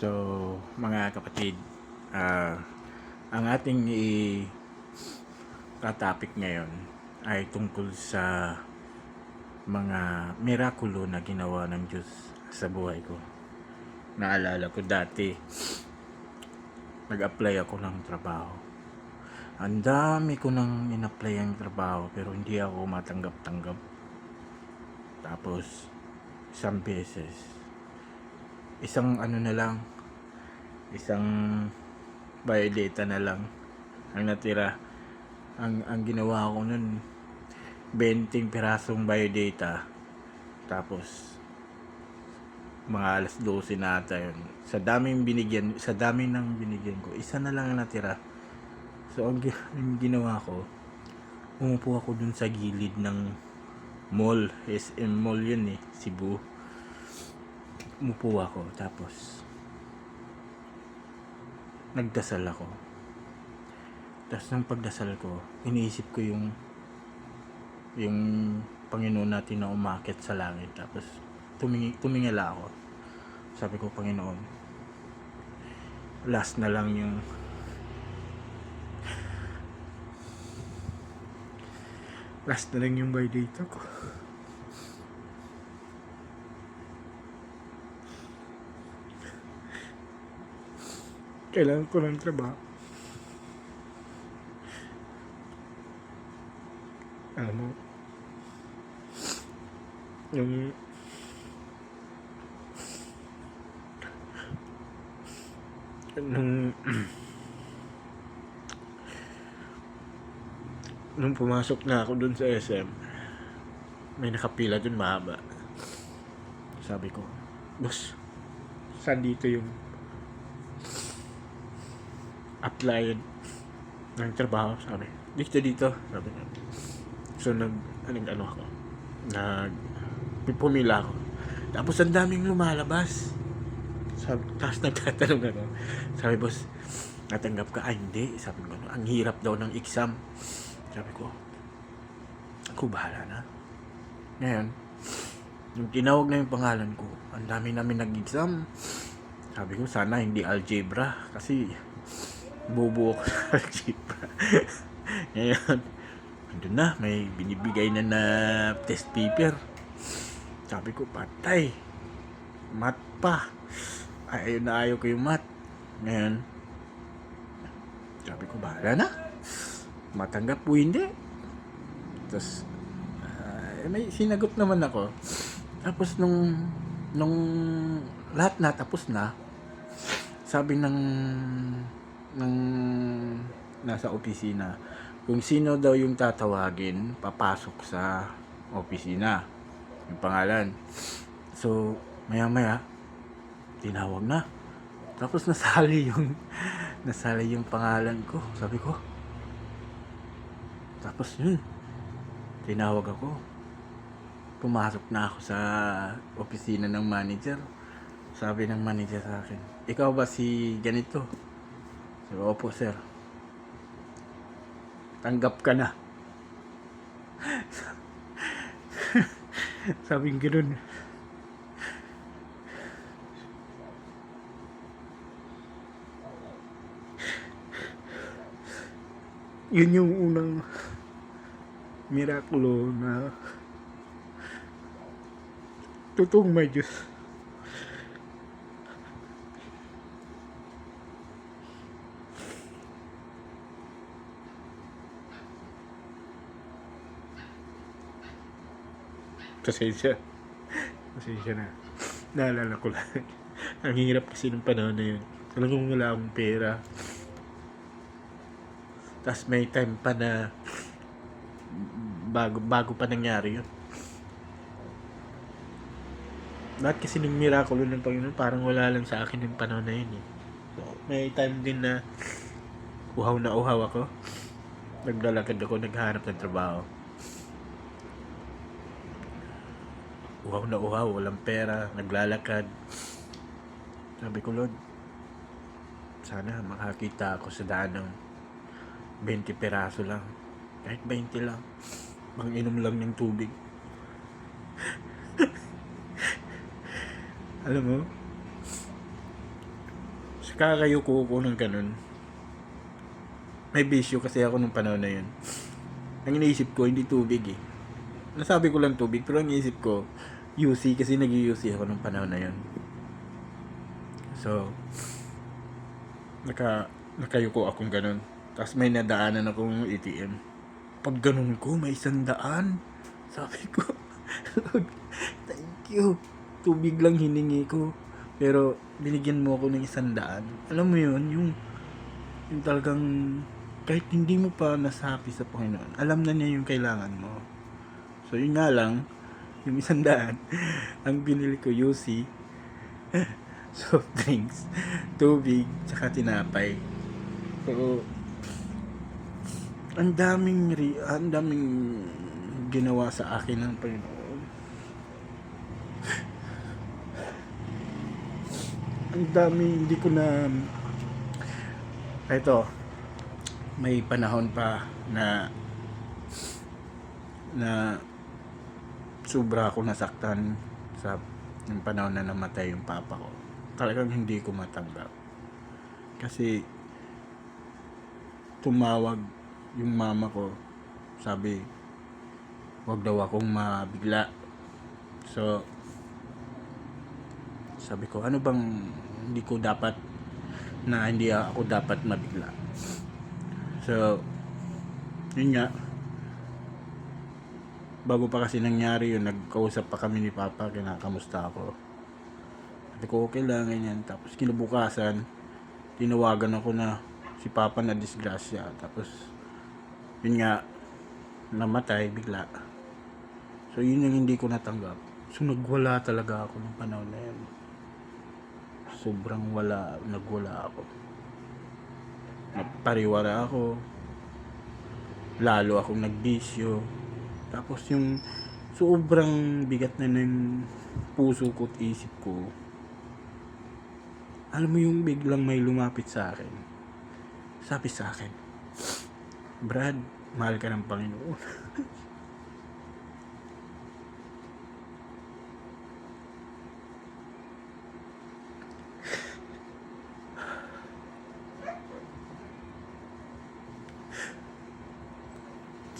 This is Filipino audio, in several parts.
So, mga kapatid, ah, ang ating i topic ngayon ay tungkol sa mga mirakulo na ginawa ng Diyos sa buhay ko. Naalala ko dati, nag-apply ako ng trabaho. Ang dami ko nang in-apply ang trabaho pero hindi ako matanggap-tanggap. Tapos, isang beses, isang ano na lang, isang biodata na lang ang natira. Ang, ang ginawa ko nun, 20 pirasong biodata. Tapos, mga alas 12 na ata yun. Sa daming binigyan, sa dami ng binigyan ko, isa na lang ang natira. So, ang, ang ginawa ko, umupo ako dun sa gilid ng mall. SM mall yun eh, Cebu. Umupo ako, tapos, nagdasal ako. Tapos nang pagdasal ko, iniisip ko yung yung Panginoon natin na umakit sa langit. Tapos tumingi, tumingala ako. Sabi ko, Panginoon, last na lang yung last na lang yung by ko. Kailangan ko ng trabaho. Alam mo, yung nung nung pumasok na ako dun sa SM may nakapila dun mahaba sabi ko boss saan dito yung apply ng trabaho sabi. Dito dito. Sabi niya. So nag anong ano ako? Nag pumila ako. Tapos ang daming lumalabas. Sabi, tapos nagtatanong ako. Sabi boss natanggap ka? Ah hindi. Sabi ko ano, ang hirap daw ng exam. Sabi ko ako bahala na. Ngayon yung tinawag na yung pangalan ko ang dami namin nag-exam. Sabi ko sana hindi algebra kasi bobo ako sa algebra ngayon andun na may binibigay na na test paper. Sabi ko patay. Mat pa. Ayaw na ayaw ko yung mat. Ngayon sabi ko bahala na. Matanggap po hindi. Tapos ah, may sinagot naman ako. Tapos nung nung lahat na tapos na sabi ng ng nasa opisina. Kung sino daw yung tatawagin papasok sa opisina. Yung pangalan. So maya maya tinawag na. Tapos nasali yung nasali yung pangalan ko. Sabi ko tapos yun tinawag ako. Pumasok na ako sa opisina ng manager. Sabi ng manager sa akin ikaw ba si ganito sabi ko, opo sir. Tanggap ka na. Sabi ganoon yun yung unang mirakulo na totoong may Diyos. Pasensya. Pasensya na. Naalala ko lang. Ang hirap kasi ng panahon na yun. Talagang wala akong pera. Tapos may time pa na bago bago pa nangyari yun. Lahat kasi ng mirakulo ng Panginoon parang wala lang sa akin yung panahon na yun eh. So, may time din na uhaw na uhaw ako. Naglalakad ako, naghanap ng trabaho. Uhaw na uhaw, walang pera, naglalakad. Sabi ko, Lord, sana makakita ako sa daan ng 20 peraso lang. Kahit 20 lang. Manginom lang ng tubig. Alam mo, kakayuko ko ng ganun. May bisyo kasi ako nung panahon na yun. Ang iniisip ko, hindi tubig eh. Nasabi ko lang tubig, pero ang iniisip ko, UC kasi nag-UC ako nung panahon na yun. So, naka, nakayuko akong ganun. Tapos may nadaanan akong ATM. Pag ganun ko, may isang daan. Sabi ko, thank you. Tubig lang hiningi ko. Pero, binigyan mo ako ng isang daan. Alam mo yun, yung, yung talagang, kahit hindi mo pa nasapi sa Panginoon, alam na niya yung kailangan mo. So, yun nga lang, yung isang daan, ang binili ko, UC, soft drinks, tubig, tsaka tinapay. So, ang daming, ang daming ginawa sa akin ng Panginoon. Ang dami, hindi ko na, ito, may panahon pa na, na, sobra ako nasaktan sa yung panahon na namatay yung papa ko. Talagang hindi ko matanggap. Kasi tumawag yung mama ko. Sabi, wag daw akong mabigla. So, sabi ko, ano bang hindi ko dapat na hindi ako dapat mabigla. So, yun nga, bago pa kasi nangyari yun, nagkausap pa kami ni Papa, kinakamusta ako. Sabi ko, okay lang, ganyan. Tapos kinabukasan, tinawagan ako na si Papa na disgrasya. Tapos, yun nga, namatay bigla. So, yun yung hindi ko natanggap. So, nagwala talaga ako ng panahon na yun. Sobrang wala, nagwala ako. Pariwara ako. Lalo akong nagbisyo. Tapos yung sobrang bigat na ng puso ko at isip ko. Alam mo yung biglang may lumapit sa akin. Sabi sa akin, Brad, mahal ka ng Panginoon.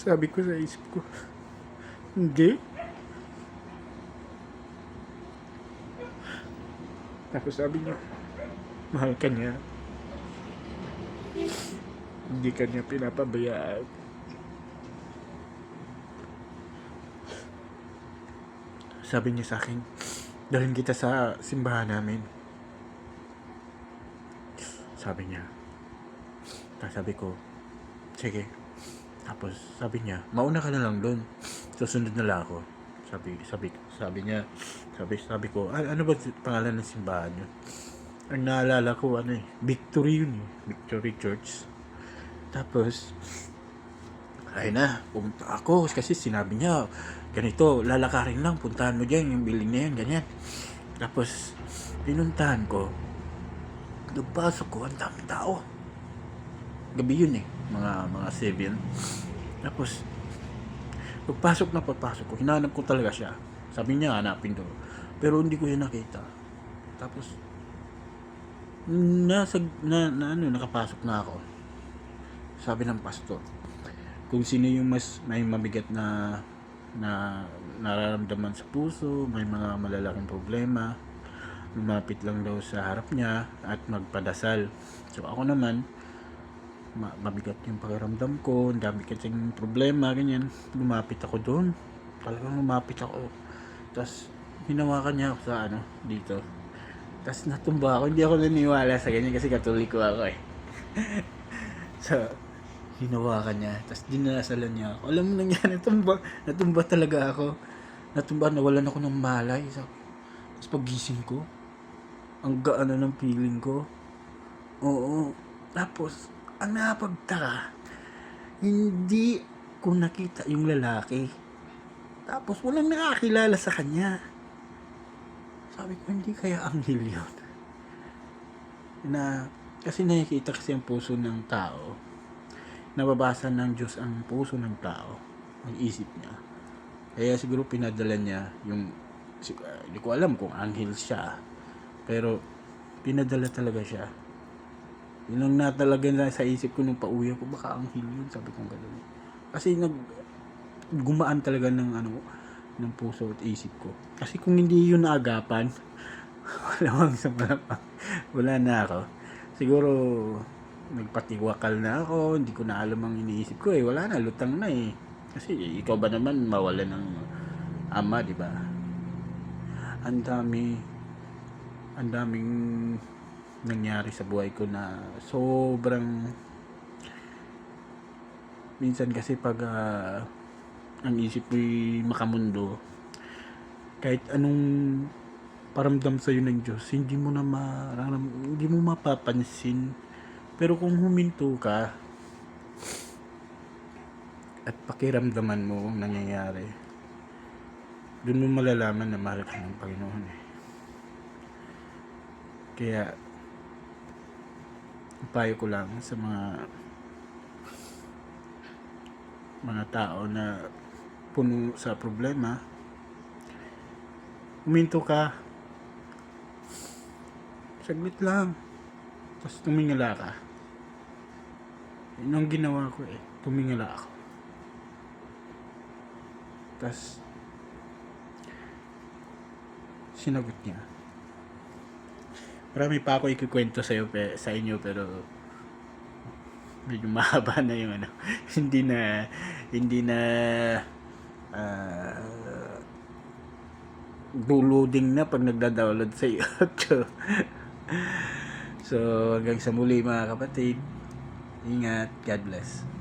Sabi ko sa isip ko, hindi. Tapos sabi niya, mahal ka niya. Hindi ka niya pinapabayaan. Sabi niya sa akin, dalhin kita sa simbahan namin. Sabi niya. Tapos sabi ko, sige. Tapos sabi niya, mauna ka na lang doon. Susunod na lang ako. Sabi, sabi, sabi niya, sabi, sabi ko, "Ah, ano ba pangalan ng simbahan niyo? Ang naalala ko, ano eh, Victory yun eh. Victory Church. Tapos, ay na, pumunta ako kasi sinabi niya, ganito, lalakarin lang, puntahan mo dyan, yung building na yan, ganyan. Tapos, pinuntahan ko, nagpasok ko, ang daming tao. Gabi yun eh, mga mga 7. Tapos, pagpasok na pagpasok ko, hinanap ko talaga siya. Sabi niya, hanapin ko. Pero hindi ko yun nakita. Tapos, nasa, na, na ano, nakapasok na ako. Sabi ng pastor, kung sino yung mas may mabigat na na nararamdaman sa puso, may mga malalaking problema, lumapit lang daw sa harap niya at magpadasal. So ako naman, ma- mabigat yung pakiramdam ko, ang dami kasing problema, ganyan. Lumapit ako doon. Talagang lumapit ako. Tapos, hinawakan niya ako sa ano, dito. Tapos natumba ako. Hindi ako naniwala sa ganyan kasi katoliko ako eh. so, hinawakan niya. Tapos dinasalan niya ako. Alam mo nangyari, natumba. Natumba talaga ako. Natumba, nawalan ako ng malay. So, tapos pagising ko, ang gaan na ng feeling ko. Oo. Tapos, ang nakapagtaka, hindi ko nakita yung lalaki. Tapos, walang nakakilala sa kanya. Sabi ko, hindi kaya anghel yun. Na, kasi nakikita kasi ang puso ng tao. Nababasa ng Diyos ang puso ng tao. Ang isip niya. Kaya siguro pinadala niya yung, ah, hindi ko alam kung anghel siya. Pero, pinadala talaga siya Yun ang na talaga na sa isip ko nung pauwi ako, baka ang heal yun, sabi ko gano'n. Kasi nag, gumaan talaga ng ano, ng puso at isip ko. Kasi kung hindi yun naagapan, wala sa malapang. Wala na ako. Siguro, nagpatiwakal na ako, hindi ko na alam ang iniisip ko eh. Wala na, lutang na eh. Kasi ikaw ba naman mawala ng ama, di ba? Ang dami, ang daming nangyari sa buhay ko na sobrang minsan kasi pag ah, ang isip mo'y makamundo kahit anong paramdam sa iyo ng Diyos hindi mo na mararam, hindi mo mapapansin pero kung huminto ka at pakiramdaman mo ang nangyayari doon mo malalaman na mahal ka ng Panginoon eh. Kaya, payo ko lang sa mga mga tao na puno sa problema, uminto ka. Saglit lang. Tapos tumingala ka. Yun ang ginawa ko eh. Tumingala ako. Tapos, sinagot niya. Marami pa ako ikikwento sa, pe, sa inyo pero medyo mahaba na yung ano. hindi na hindi na ah, downloading na pag nagda-download sa YouTube. so hanggang sa muli mga kapatid. Ingat. God bless.